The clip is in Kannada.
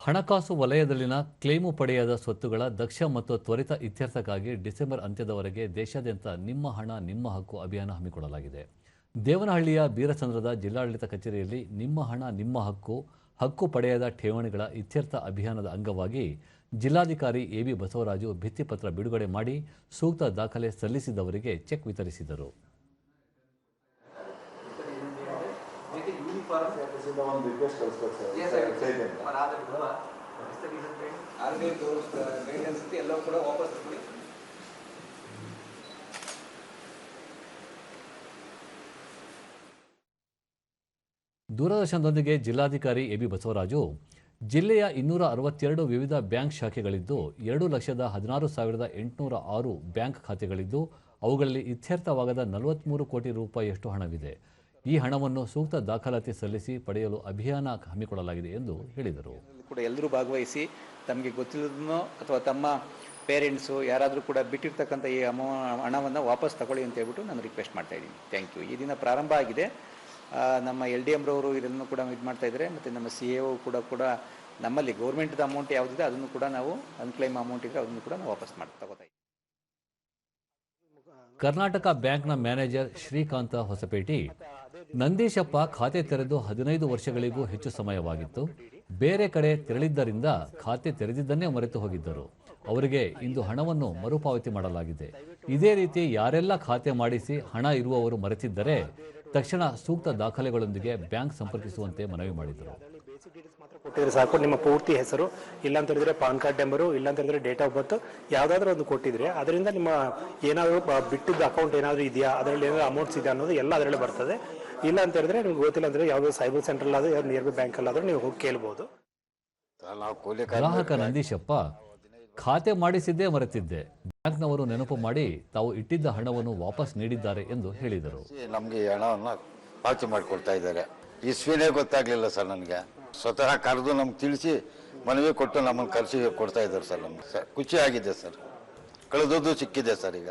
ಹಣಕಾಸು ವಲಯದಲ್ಲಿನ ಕ್ಲೇಮು ಪಡೆಯದ ಸ್ವತ್ತುಗಳ ದಕ್ಷ ಮತ್ತು ತ್ವರಿತ ಇತ್ಯರ್ಥಕ್ಕಾಗಿ ಡಿಸೆಂಬರ್ ಅಂತ್ಯದವರೆಗೆ ದೇಶಾದ್ಯಂತ ನಿಮ್ಮ ಹಣ, ನಿಮ್ಮ ಹಕ್ಕು ಅಭಿಯಾನ ಹಮ್ಮಿಕೊಳ್ಳಲಾಗಿದೆ. ದೇವನಹಳ್ಳಿಯ ಬೀರಚಂದ್ರದ ಜಿಲ್ಲಾಡಳಿತ ಕಚೇರಿಯಲ್ಲಿ ನಿಮ್ಮ ಹಣ, ನಿಮ್ಮ ಹಕ್ಕು ಹಕ್ಕು ಪಡೆಯದ ಠೇವಣಿಗಳ ಇತ್ಯರ್ಥ ಅಭಿಯಾನದ ಅಂಗವಾಗಿ ಜಿಲ್ಲಾಧಿಕಾರಿ ಎ ಬಿ ಬಸವರಾಜು ಭಿತ್ತಿಪತ್ರ ಬಿಡುಗಡೆ ಮಾಡಿ ಸೂಕ್ತ ದಾಖಲೆ ಸಲ್ಲಿಸಿದವರಿಗೆ ಚೆಕ್ ವಿತರಿಸಿದರು. ಒಂದು ರಿಕ್ವೆಸ್ಟ್ ಕಳಿಸ್ಬೇಕು sir. Chaitanya? R B I ಎಲ್ಲವೂ ಕೂಡ ವಾಪಸ್ ದೂರದರ್ಶನದೊಂದಿಗೆ ಜಿಲ್ಲಾಧಿಕಾರಿ ಎಬಿ ಬಸವರಾಜು ಜಿಲ್ಲೆಯ ಇನ್ನೂರ ಅರವತ್ತೆರಡು ವಿವಿಧ ಬ್ಯಾಂಕ್ ಶಾಖೆಗಳಿದ್ದು ಎರಡು ಲಕ್ಷದ ಹದಿನಾರು ಸಾವಿರದ ಎಂಟುನೂರ ಆರು ಬ್ಯಾಂಕ್ ಖಾತೆಗಳಿದ್ದು ಅವುಗಳಲ್ಲಿ ಇತ್ಯರ್ಥವಾಗದ ನಲವತ್ತ್ಮೂರು ಕೋಟಿ ರೂಪಾಯಿಯಷ್ಟು ಹಣವಿದೆ. ಈ ಹಣವನ್ನು ಸೂಕ್ತ ದಾಖಲಾತಿ ಸಲ್ಲಿಸಿ ಪಡೆಯಲು ಅಭಿಯಾನ ಹಮ್ಮಿಕೊಳ್ಳಲಾಗಿದೆ ಎಂದು ಹೇಳಿದರು. ಕೂಡ ಎಲ್ಲರೂ ಭಾಗವಹಿಸಿ ತಮಗೆ ಗೊತ್ತಿಲ್ಲದನ್ನೋ ಅಥವಾ ತಮ್ಮ ಪೇರೆಂಟ್ಸು ಯಾರಾದರೂ ಕೂಡ ಬಿಟ್ಟಿರ್ತಕ್ಕಂಥ ಈ ಅಮೌ ಹಣವನ್ನು ವಾಪಸ್ ತಗೊಳ್ಳಿ ಅಂತ ಹೇಳ್ಬಿಟ್ಟು ನಾನು ರಿಕ್ವೆಸ್ಟ್ ಮಾಡ್ತಾ ಇದ್ದೀನಿ. Thank you. ಈ ದಿನ ಪ್ರಾರಂಭ ಆಗಿದೆ. ನಮ್ಮ ಎಲ್ ಡಿ ಎಮ್ರವರು ಇದನ್ನು ಕೂಡ ಇದು ಮಾಡ್ತಾ ಇದ್ದಾರೆ. ಮತ್ತು ನಮ್ಮ ಸಿ ಎ ಕೂಡ ಕೂಡ ನಮ್ಮಲ್ಲಿ ಗೌರ್ಮೆಂಟ್ದ ಅಮೌಂಟ್ ಯಾವುದಿದೆ ಅದನ್ನು ಕೂಡ ನಾವು ಅನ್ಕ್ಲೈಮ್ ಅಮೌಂಟ್ ಇದ್ದರೆ ಅದನ್ನು ಕೂಡ ನಾವು ವಾಪಸ್ ಮಾಡಿ ತಗೋತಾ ಇದ್ದೀವಿ. ಕರ್ನಾಟಕ ಬ್ಯಾಂಕ್ನ ಮ್ಯಾನೇಜರ್ ಶ್ರೀಕಾಂತ ಹೊಸಪೇಟಿ ನಂದೀಶಪ್ಪ ಖಾತೆ ತೆರೆದು ಹದಿನೈದು ವರ್ಷಗಳಿಗೂ ಹೆಚ್ಚು ಸಮಯವಾಗಿತ್ತು. ಬೇರೆ ಕಡೆ ತೆರಳಿದ್ದರಿಂದ ಖಾತೆ ತೆರೆದಿದ್ದನ್ನೇ ಮರೆತು ಹೋಗಿದ್ದರು. ಅವರಿಗೆ ಇಂದು ಹಣವನ್ನು ಮರುಪಾವತಿ ಮಾಡಲಾಗಿದೆ. ಇದೇ ರೀತಿ ಯಾರೆಲ್ಲ ಖಾತೆ ಮಾಡಿಸಿ ಹಣ ಇರುವವರು ಮರೆತಿದ್ದರೆ ತಕ್ಷಣ ಸೂಕ್ತ ದಾಖಲೆಗಳೊಂದಿಗೆ ಬ್ಯಾಂಕ್ ಸಂಪರ್ಕಿಸುವಂತೆ ಮನವಿ ಮಾಡಿದರು. ಕೊಟ್ಟಿದ್ರೆ ಸಾಕು, ನಿಮ್ಮ ಪೂರ್ತಿ ಹೆಸರು, ಇಲ್ಲ ಅಂತ ಹೇಳಿದ್ರೆ ಪಾನ್ ಕಾರ್ಡ್ ನಂಬರು, ಇಲ್ಲ ಅಂತ ಹೇಳಿದ್ರೆ ಡೇಟ್ ಆಫ್ ಬರ್ತ್, ಯಾವ್ದಾದ್ರು ಒಂದು ಕೊಟ್ಟಿದ್ರೆ ಅದರಿಂದ ನಿಮ್ಮ ಏನಾದರೂ ಬಿಟ್ಟಿದ್ದ ಅಕೌಂಟ್ ಏನಾದರೂ ಇದೆಯಾ? ಅದರಲ್ಲಿ ಏನಾದ್ರು ಅಮೌಂಟ್ಸ್ ಇದೆಯಾ ಅನ್ನೋದು ಎಲ್ಲ ಅದರಲ್ಲಿ ಬರ್ತದೆ. ಇಲ್ಲ ಅಂತ ಹೇಳಿದ್ರೆ ನಿಮ್ಗೆ ಗೊತ್ತಿಲ್ಲ ಅಂದ್ರೆ ಯಾವುದೋ ಸೈಬರ್ ಸೆಂಟರ್ ಆದ್ರೂ ಯಾವ್ದು ನಿಯರ್ ಬೈ ಬ್ಯಾಂಕ್ ಅಲ್ಲಾದ್ರೂ ನೀವು ಹೋಗಿ ಕೇಳ್ಬೋದು. ಗ್ರಾಹಕ ನಂದೀಶಪ್ಪ ಖಾತೆ ಮಾಡಿಸಿದ್ದೇ ಮರೆತಿದ್ದೆ. ಬ್ಯಾಂಕ್ನವರು ನೆನಪು ಮಾಡಿ ತಾವು ಇಟ್ಟಿದ್ದ ಹಣವನ್ನು ವಾಪಸ್ ನೀಡಿದ್ದಾರೆ ಎಂದು ಹೇಳಿದರು. ನಮಗೆ ಈ ಹಣವನ್ನು ಪಾವತಿ ಮಾಡಿಕೊಡ್ತಾ ಇದ್ದಾರೆ. ಇಸ್ವಿನೇ ಗೊತ್ತಾಗ್ಲಿಲ್ಲ ಸರ್ ನನಗೆ. ಸ್ವತಃ ಕರೆದು ನಮ್ಗೆ ತಿಳಿಸಿ ಮನವಿ ಕೊಟ್ಟು ನಮ್ಮನ್ನು ಕರೆಸಿ ಕೊಡ್ತಾ ಇದ್ದಾರೆ ಸರ್ ನಮ್ಗೆ. ಸರ್ ಖುಷಿ ಆಗಿದೆ ಸರ್. ಕಳೆದದ್ದು ಸಿಕ್ಕಿದೆ ಸರ್ ಈಗ.